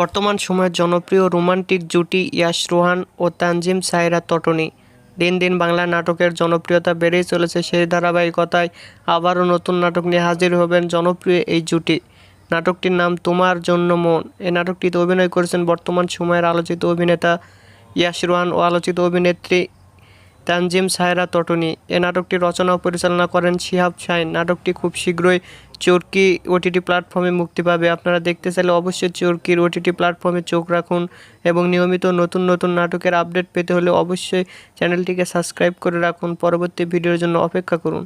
বর্তমান সময়ের জনপ্রিয় রোমান্টিক জুটি ইয়াশ রোহান ও তানজিম সাইরা তটনি। দিন দিন বাংলা নাটকের জনপ্রিয়তা বেড়েই চলেছে সেই ধারাবাহিকতায়। আবারও নতুন নাটক নিয়ে হাজির হবেন জনপ্রিয় এই জুটি। নাটকটির নাম তোমার জন্য মন। এই নাটকটিতে অভিনয় করেছেন বর্তমান সময়ের আলোচিত অভিনেতা ইয়াশ রোহান ও আলোচিত অভিনেত্রী তানজিম সায়রা তটনি। এ নাটকটি রচনা ও পরিচালনা করেন শিহাব শাইন। নাটকটি খুব শীঘ্রই চোরকি ওটিটি প্ল্যাটফর্মে মুক্তি পাবে। আপনারা দেখতে চাইলে অবশ্যই চোরকির ওটিটি প্ল্যাটফর্মে চোখ রাখুন এবং নিয়মিত নতুন নতুন নাটকের আপডেট পেতে হলে অবশ্যই চ্যানেলটিকে সাবস্ক্রাইব করে রাখুন। পরবর্তী ভিডিওর জন্য অপেক্ষা করুন।